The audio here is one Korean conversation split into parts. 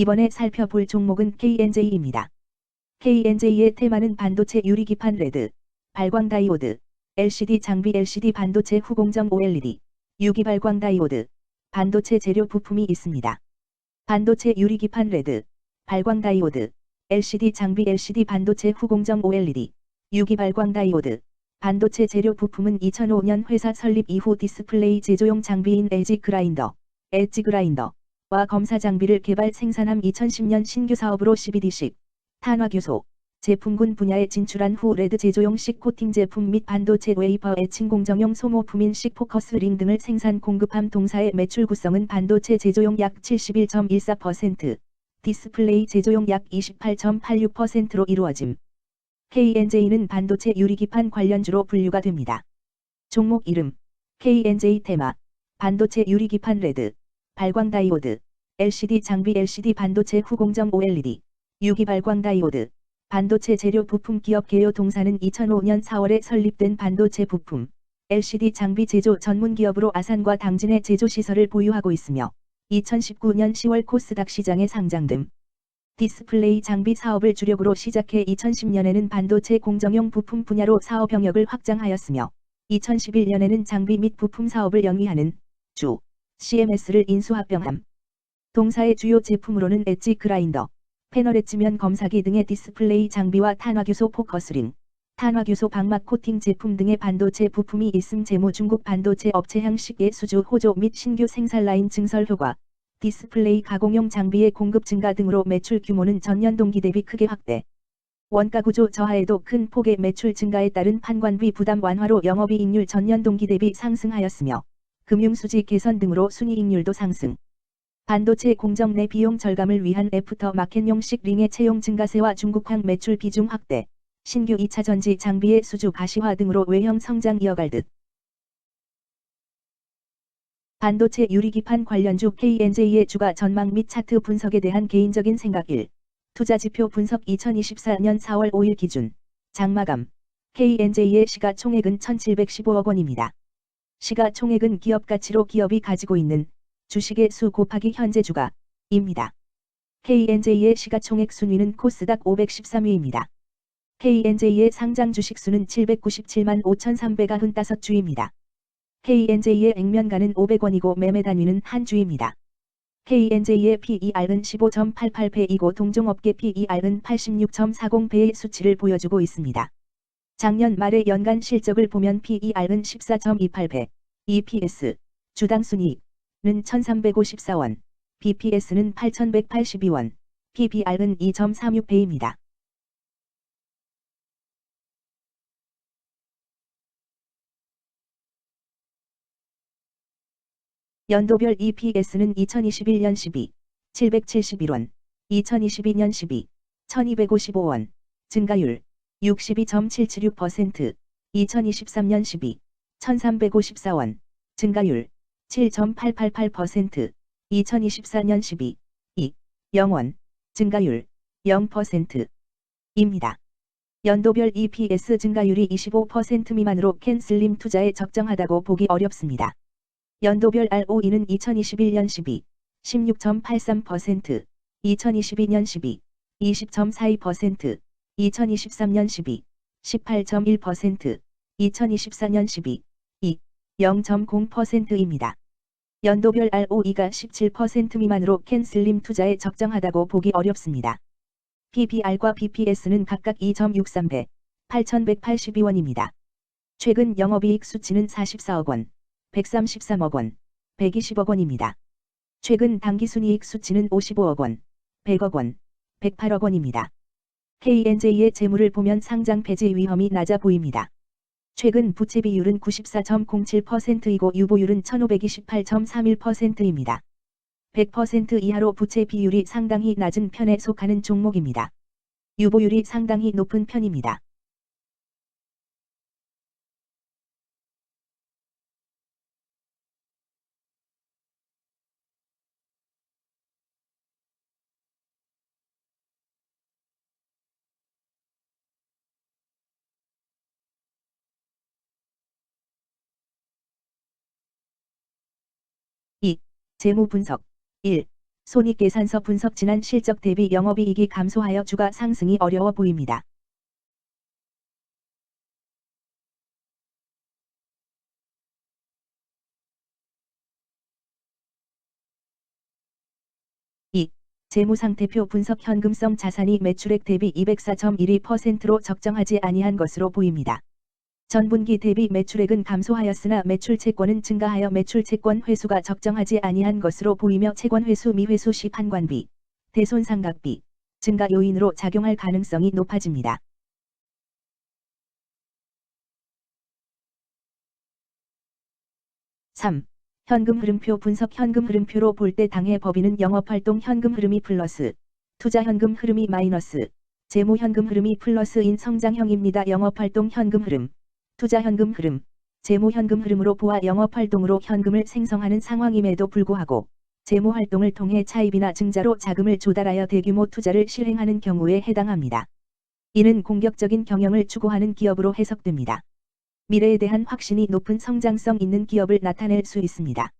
이번에 살펴볼 종목은 KNJ입니다. KNJ의 테마는 반도체 유리기판 레드, 발광 다이오드, LCD 장비 LCD 반도체 후공정 OLED, 유기 발광 다이오드, 반도체 재료 부품이 있습니다. 반도체 유리기판 레드, 발광 다이오드, LCD 장비 LCD 반도체 후공정 OLED, 유기 발광 다이오드, 반도체 재료 부품은 2005년 회사 설립 이후 디스플레이 제조용 장비인 LG 그라인더, 엣지 그라인더 와 검사 장비를 개발 생산함 2010년 신규 사업으로 CBD식, 탄화교소, 제품군 분야에 진출한 후 레드 제조용식 코팅 제품 및 반도체 웨이퍼 에칭 공정용 소모품인 식 포커스 링 등을 생산 공급함 동사의 매출 구성은 반도체 제조용 약 71.14%, 디스플레이 제조용 약 28.86%로 이루어짐. KNJ는 반도체 유리기판 관련주로 분류가 됩니다. 종목 이름. KNJ 테마. 반도체 유리기판 레드 발광 다이오드 LCD 장비 LCD 반도체 후공정 OLED 유기 발광 다이오드 반도체 재료 부품 기업 개요 동사는 2005년 4월에 설립된 반도체 부품 LCD 장비 제조 전문 기업으로 아산과 당진의 제조 시설을 보유하고 있으며 2019년 10월 코스닥 시장에 상장됨. 디스플레이 장비 사업을 주력으로 시작해 2010년에는 반도체 공정용 부품 분야로 사업 영역을 확장하였으며 2011년에는 장비 및 부품 사업을 영위하는 주 CMS를 인수합병함. 동사의 주요 제품으로는 엣지 그라인더, 패널 엣지면 검사기 등의 디스플레이 장비와 탄화교소 포커스링, 탄화교소 방막 코팅 제품 등의 반도체 부품이 있음 재무 중국 반도체 업체 향식의 수주 호조 및 신규 생산 라인 증설 효과, 디스플레이 가공용 장비의 공급 증가 등으로 매출 규모는 전년 동기 대비 크게 확대. 원가 구조 저하에도 큰 폭의 매출 증가에 따른 판관비 부담 완화로 영업이익률 전년 동기 대비 상승하였으며 금융수지 개선 등으로 순이익률도 상승. 반도체 공정 내 비용 절감을 위한 애프터 마켓용식 링의 채용 증가세와 중국향 매출 비중 확대, 신규 2차 전지 장비의 수주 가시화 등으로 외형 성장 이어갈 듯. 반도체 유리기판 관련주 KNJ의 주가 전망 및 차트 분석에 대한 개인적인 생각 1. 투자지표 분석 2024년 4월 5일 기준 장마감 KNJ의 시가총액은 1715억 원입니다. 시가총액은 기업 가치로 기업이 가지고 있는 주식의 수 곱하기 현재 주가입니다. KNJ의 시가총액 순위는 코스닥 513위입니다. KNJ의 상장 주식 수는 797만 5,395주입니다. KNJ의 액면가는 500원이고 매매 단위는 한 주입니다. KNJ의 PER은 15.88배이고 동종업계 PER은 86.40배의 수치를 보여주고 있습니다. 작년 말의 연간 실적을 보면 PER은 14.28배, EPS, 주당 순이익은 1354원, BPS는 8182원, PBR은 2.36배입니다. 연도별 EPS는 2021년 12, 771원, 2022년 12, 1255원, 증가율 62.776%, 2023년 12, 1354원, 증가율 7.888%, 2024년 12, 2, 0원, 증가율 0%, 입니다. 연도별 EPS 증가율이 25% 미만으로 캔슬림 투자에 적정하다고 보기 어렵습니다. 연도별 ROE는 2021년 12, 16.83%, 2022년 12, 20.42%, 2023년 12, 18.1%, 2024년 12, 2, 0.0%입니다. 연도별 ROE가 17% 미만으로 캔슬림 투자에 적정하다고 보기 어렵습니다. PBR과 BPS는 각각 2.63배, 8,182원입니다. 최근 영업이익 수치는 44억 원, 133억 원, 120억 원입니다. 최근 당기순이익 수치는 55억 원, 100억 원, 108억 원입니다. KNJ의 재물을 보면 상장 폐지 위험이 낮아 보입니다. 최근 부채 비율은 94.07%이고 유보율은 1528.31%입니다. 100% 이하로 부채 비율이 상당히 낮은 편에 속하는 종목입니다. 유보율이 상당히 높은 편입니다. 재무 분석 1. 손익계산서 분석 지난 실적 대비 영업이익이 감소하여 주가 상승이 어려워 보입니다. 재무상태표 분석 현금성 자산이 매출액 대비 204.12%로 적정하지 아니한 것으로 보입니다. 전분기 대비 매출액은 감소하였으나 매출 채권은 증가하여 매출 채권 회수가 적정하지 아니한 것으로 보이며 채권 회수 미회수 시 판관비, 대손상각비 증가 요인으로 작용할 가능성이 높아집니다. (3) 현금 흐름표 분석 현금 흐름표로 볼 때 당해 법인은 영업활동 현금 흐름이 플러스, 투자 현금 흐름이 마이너스, 재무 현금 흐름이 플러스인 성장형입니다. 영업활동 현금 흐름 투자 현금 흐름, 재무 현금 흐름으로 보아 영업 활동으로 현금을 생성하는 상황임에도 불구하고 재무 활동을 통해 차입이나 증자로 자금을 조달하여 대규모 투자를 실행하는 경우에 해당합니다. 이는 공격적인 경영을 추구하는 기업으로 해석됩니다. 미래에 대한 확신이 높은 성장성 있는 기업을 나타낼 수 있습니다.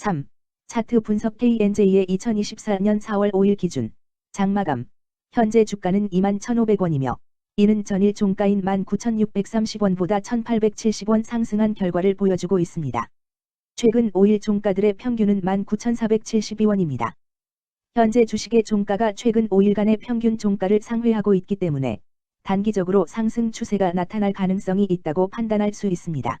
(3) 차트 분석 KNJ의 2024년 4월 5일 기준 장마감 현재 주가는 21,500원이며 이는 전일 종가인 19,630원보다 1,870원 상승한 결과를 보여주고 있습니다. 최근 5일 종가들의 평균은 19,472원입니다. 현재 주식의 종가가 최근 5일간의 평균 종가를 상회하고 있기 때문에 단기적으로 상승 추세가 나타날 가능성이 있다고 판단할 수 있습니다.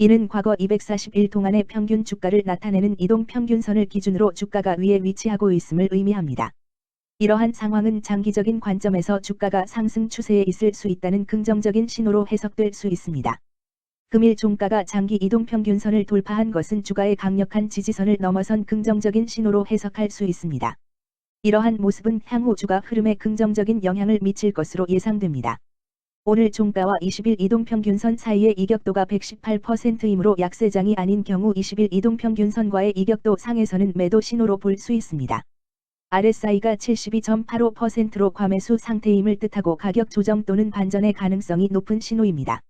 이는 과거 241 동안의 평균 주가를 나타내는 이동 평균선을 기준으로 주가가 위에 위치하고 있음을 의미합니다. 이러한 상황은 장기적인 관점에서 주가가 상승 추세에 있을 수 있다는 긍정적인 신호로 해석될 수 있습니다. 금일 종가가 장기 이동 평균선을 돌파한 것은 주가의 강력한 지지선을 넘어선 긍정적인 신호로 해석할 수 있습니다. 이러한 모습은 향후 주가 흐름에 긍정적인 영향을 미칠 것으로 예상됩니다. 오늘 종가와 20일 이동평균선 사이의 이격도가 118%이므로 약세장이 아닌 경우 20일 이동평균선과의 이격도 상에서는 매도 신호로 볼 수 있습니다. RSI가 72.85%로 과매수 상태임을 뜻하고 가격 조정 또는 반전의 가능성이 높은 신호입니다.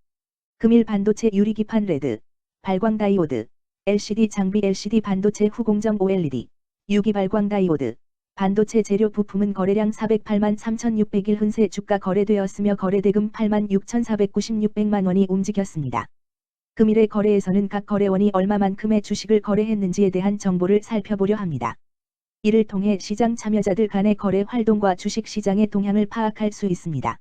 금일 반도체 유리기판 레드, 발광 다이오드, LCD 장비 LCD 반도체 후공정 OLED, 유기 발광 다이오드, 반도체 재료 부품은 거래량 408만 3,600일 흔세 주가 거래되었으며 거래대금 8만 6,496백만 원이 움직였습니다. 금일의 거래에서는 각 거래원이 얼마만큼의 주식을 거래했는지에 대한 정보를 살펴보려 합니다. 이를 통해 시장 참여자들 간의 거래 활동과 주식 시장의 동향을 파악할 수 있습니다.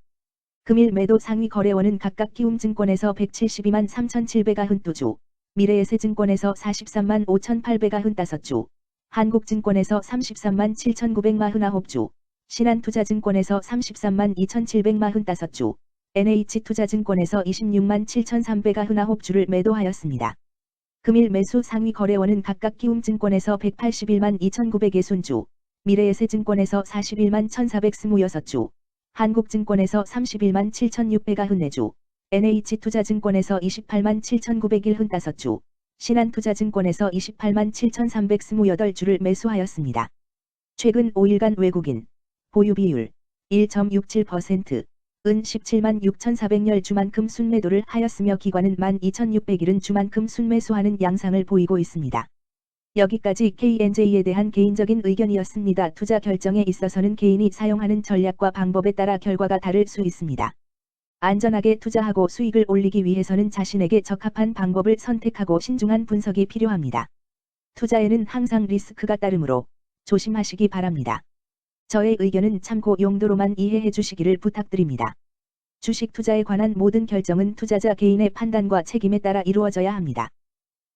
금일 매도 상위 거래원은 각각 키움증권에서 172만 3,700가 흔2주, 미래에셋증권에서 43만 5,800가 흔5주, 한국증권에서 33만 7,949주, 신한투자증권에서 33만 2,745주, NH투자증권에서 26만 7,399주를 매도하였습니다. 금일 매수 상위 거래원은 각각 키움증권에서 181만 2,960주, 미래에셋증권에서 41만 1,426주, 한국증권에서 31만 7,694주, NH투자증권에서 28만 7,901주, 신한투자증권에서 28만 7,328주를 매수하였습니다. 최근 5일간 외국인 보유 비율 1.67%, 은 17만 6,400열 주만큼 순매도를 하였으며 기관은 12,600일은 주만큼 순매수하는 양상을 보이고 있습니다. 여기까지 KNJ에 대한 개인적인 의견이었습니다. 투자 결정에 있어서는 개인이 사용하는 전략과 방법에 따라 결과가 다를 수 있습니다. 안전하게 투자하고 수익을 올리기 위해서는 자신에게 적합한 방법을 선택하고 신중한 분석이 필요합니다. 투자에는 항상 리스크가 따르므로 조심하시기 바랍니다. 저의 의견은 참고 용도로만 이해해 주시기를 부탁드립니다. 주식 투자에 관한 모든 결정은 투자자 개인의 판단과 책임에 따라 이루어져야 합니다.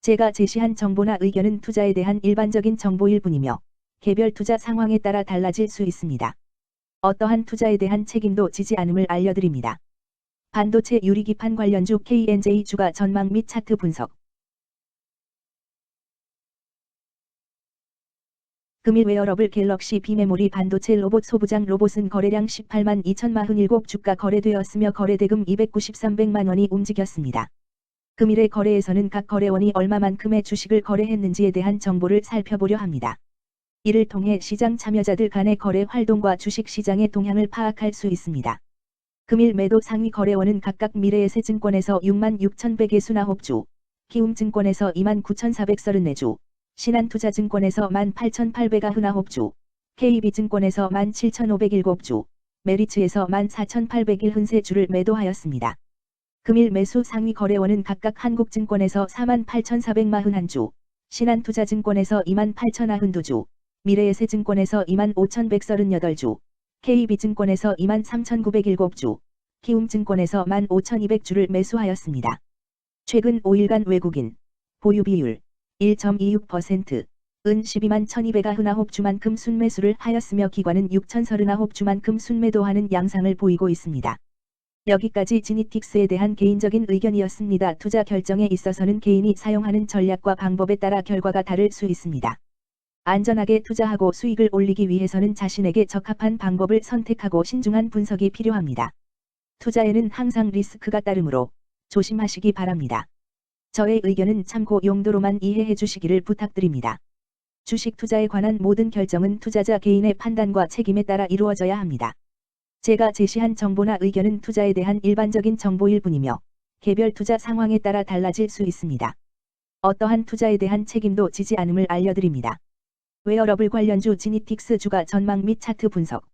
제가 제시한 정보나 의견은 투자에 대한 일반적인 정보일 뿐이며 개별 투자 상황에 따라 달라질 수 있습니다. 어떠한 투자에 대한 책임도 지지 않음을 알려드립니다. 반도체 유리기판 관련주 KNJ 주가 전망 및 차트 분석. 금일 웨어러블 갤럭시 비메모리 반도체 로봇 소부장 로봇은 거래량 18만 2천마흔 주가 거래되었으며 거래대금 293백만 원이 움직였습니다. 금일의 거래에서는 각 거래원이 얼마만큼의 주식을 거래했는지에 대한 정보를 살펴보려 합니다. 이를 통해 시장 참여자들 간의 거래 활동과 주식 시장의 동향을 파악할 수 있습니다. 금일 매도 상위 거래원은 각각 미래에셋증권에서 6만 6,100개9주 키움증권에서 2만 9,434주, 신한투자증권에서 18,800주, KB증권에서 17,507주, 메리츠에서 14,801흔세주를 매도하였습니다. 금일 매수 상위 거래원은 각각 한국증권에서 48,441주, 신한투자증권에서 28,092주, 미래에셋증권에서 25,138주, KB증권에서 23,907주, 키움증권에서 15,200주를 매수하였습니다. 최근 5일간 외국인 보유 비율 1.26%, 은 12만 1200주만큼 순매수를 하였으며 기관은 6,039 주만큼 순매도하는 양상을 보이고 있습니다. 여기까지 지니틱스에 대한 개인적인 의견이었습니다. 투자 결정에 있어서는 개인이 사용하는 전략과 방법에 따라 결과가 다를 수 있습니다. 안전하게 투자하고 수익을 올리기 위해서는 자신에게 적합한 방법을 선택하고 신중한 분석이 필요합니다. 투자에는 항상 리스크가 따르므로 조심하시기 바랍니다. 저의 의견은 참고 용도로만 이해해 주시기를 부탁드립니다. 주식 투자에 관한 모든 결정은 투자자 개인의 판단과 책임에 따라 이루어져야 합니다. 제가 제시한 정보나 의견은 투자에 대한 일반적인 정보일 뿐이며 개별 투자 상황에 따라 달라질 수 있습니다. 어떠한 투자에 대한 책임도 지지 않음을 알려드립니다. 웨어러블 관련주 지니틱스 주가 전망 및 차트 분석